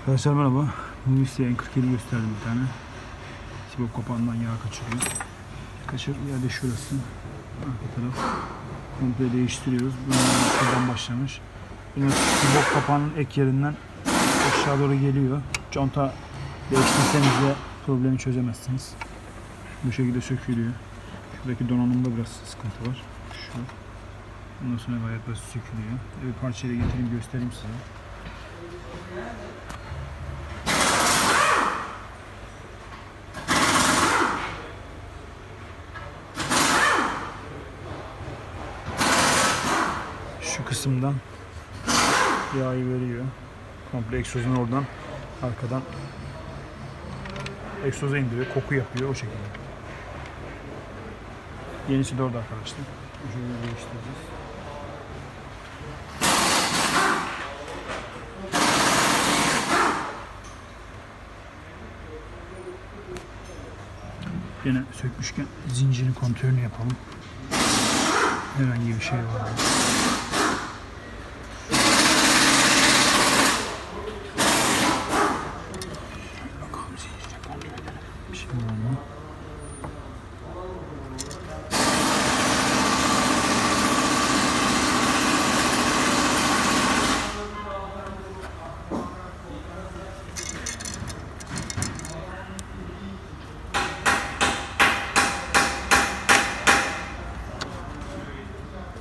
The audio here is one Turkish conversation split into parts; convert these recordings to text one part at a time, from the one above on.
Arkadaşlar merhaba. Bugün size N47 gösterdim bir tane. Sibop kapağından yağ kaçırıyor. Kaçır yerde şurası. Arka taraf. Komple değiştiriyoruz. Bunu şuradan başlamış. Yine sibop kapağının ek yerinden aşağı doğru geliyor. Conta değiştirseniz de problemi çözemezsiniz. Bu şekilde sökülüyor. Şuradaki donanımda biraz sıkıntı var. Şu. Ondan sonra basit sökülüyor. Bir parçayla getireyim göstereyim size. Şu kısımdan yağı veriyor. Komple egzozun oradan arkadan egzoza indiriyor. Koku yapıyor o şekilde. Yenisi de orada arkadaşlar. Şekilde değiştireceğiz. Yine sökmüşken zincirin kontrolünü yapalım. Herhangi bir şey var mı?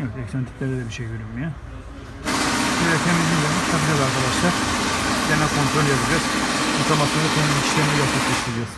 Evet, eksentriklerde de bir şey görünmüyor. Şöyle temizleyeceğiz, takacağız arkadaşlar. Genel kontrol yapacağız. Otomasyonu temizlik işlemini gerçekleştireceğiz.